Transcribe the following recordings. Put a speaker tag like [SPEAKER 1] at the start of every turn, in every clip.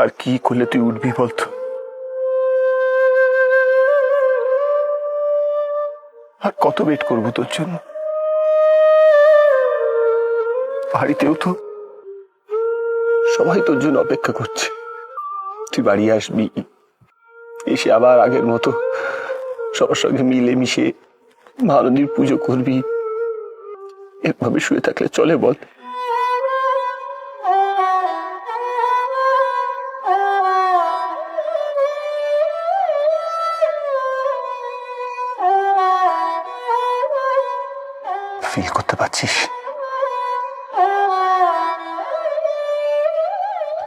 [SPEAKER 1] আর কি করলে তুই উঠবি বলতো? আর কত ওয়েট করব তোর জন্য? বাড়িতেও তো সবাই তোর জন্য অপেক্ষা করছে। তুই বাড়ি আসবি, এসে আবার আগের মতো সবার সঙ্গে মিলে মিশে ভারতীর পুজো করবি। এভাবে শুয়ে থাকলে চলে বল। ফিল করতে পারছিস?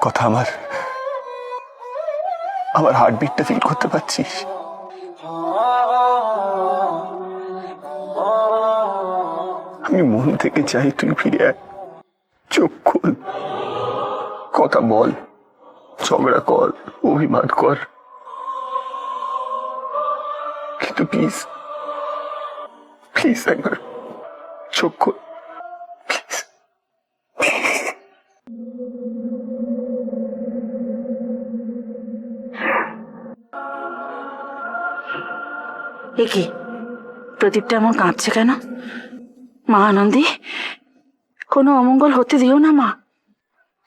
[SPEAKER 1] কথা আমার আমার হার্টবিটটা ফিল করতে পারছিস? আমি মন থেকে চাই তুই ফিরে আয়। চোখ খুল। কথা বল। ঝগড়া কর, অভিমান কর। কিন্তু প্লিজ প্লিজ একবার চোখ
[SPEAKER 2] কি? প্রদীপটা এমন কাঁদছে কেন? মা আনন্দী, কোনো অমঙ্গল হতে দিও না মা।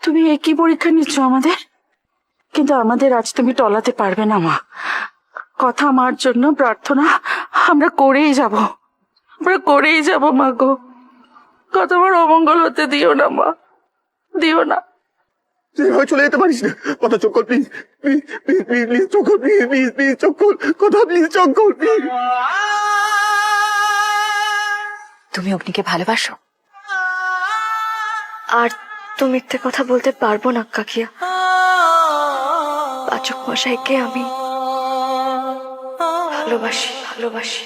[SPEAKER 2] তুমি এ কি পরীক্ষা নিচ্ছ আমাদের? কিন্তু আমাদের আজ তুমি টলাতে পারবে না মা। কথা আমার জন্য প্রার্থনা আমরা করেই যাব। আমরা করেই যাব মা গো। কত বড় অমঙ্গল হতে দিও না মা। দিও না।
[SPEAKER 1] তুই এভাবে চলে যেতে পারিস না? কথা চোখ কর please. Please please please please চোখ কর প্লিজ প্লিজ প্লিজ চোখ কর কথা প্লিজ চোখ কর প্লিজ।
[SPEAKER 3] তুমি অগ্নিকে ভালোবাসো? আর তো মিথ্যে কথা বলতে পারব না কাকিয়া। পাচক মশাইকে আমি ভালোবাসি ভালোবাসি।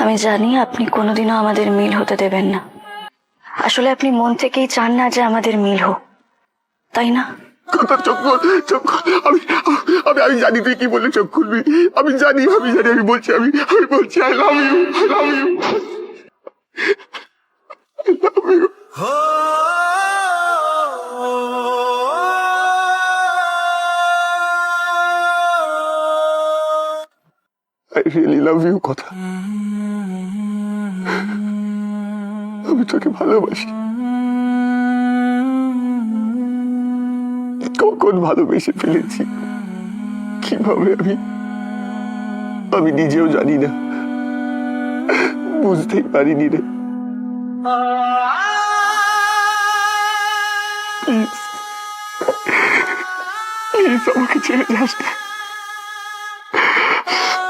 [SPEAKER 3] আমি জানি আপনি কোনোদিনও আমাদের মিল হতে দেবেন না। আসলে আপনি মন থেকেই চান না যে আমাদের মিল হোক। তাই না?
[SPEAKER 1] কথা আমি আমি আমি জানি তুই কি বলে চোখ খুলবি। আমি জানি আমি জানি আমি বলছি আমি আমি বলছি I love you I love you I love you I really love you কথা আমি তোকে ভালোবাসি। কখন ভালোবেসে ফেলেছি? কীভাবে আমি? আমি নিজেও জানি না। বুঝতেই পারিনি রে। প্লিজ আমাকে ছেড়ে যাস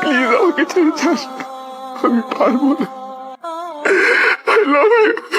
[SPEAKER 1] প্লিজ আমাকে ছেড়ে যাস আমি পারব না। I love you